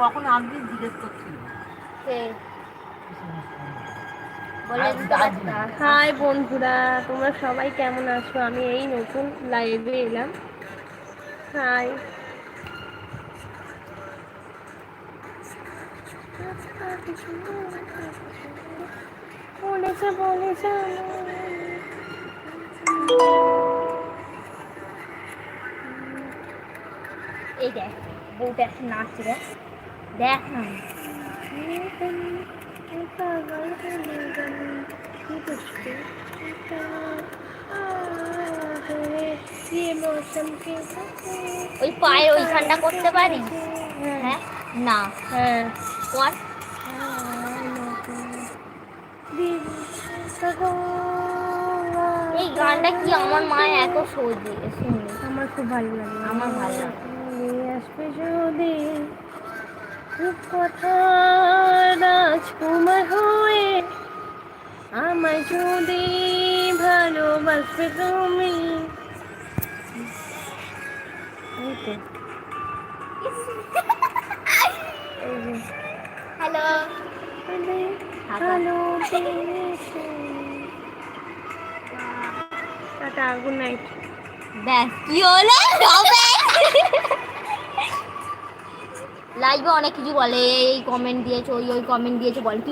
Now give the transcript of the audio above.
কখন আসবি জিজ্ঞেস করছিল। হাই বন্ধুরা তোমরা সবাই কেমন আছো? আমি এই নতুন লাইভে এলাম। হাই। বলেছে বলেছে। এই দেখ। বউটা একটা নাচছে দেখ না। ওই পায়ের ওইখানটা করতে পারি? হ্যাঁ। না। হ্যাঁ। কর। এই গানটা কি আমার মা এত শুনি। আমার খুব ভালো লাগে। আমার ভালো লাগে। নিয়ে আসবে যদি কথা রাজকুমার হয়ে আমায় যদি ভালোবাসবে তুমি। হ্যালো। ভালোবেসে। টাটা গুড নাইট ব্যাস কি হলো? লাইভে অনেক কিছু বলে এই কমেন্ট দিয়েছ ওই ওই কমেন্ট দিয়েছ বলে।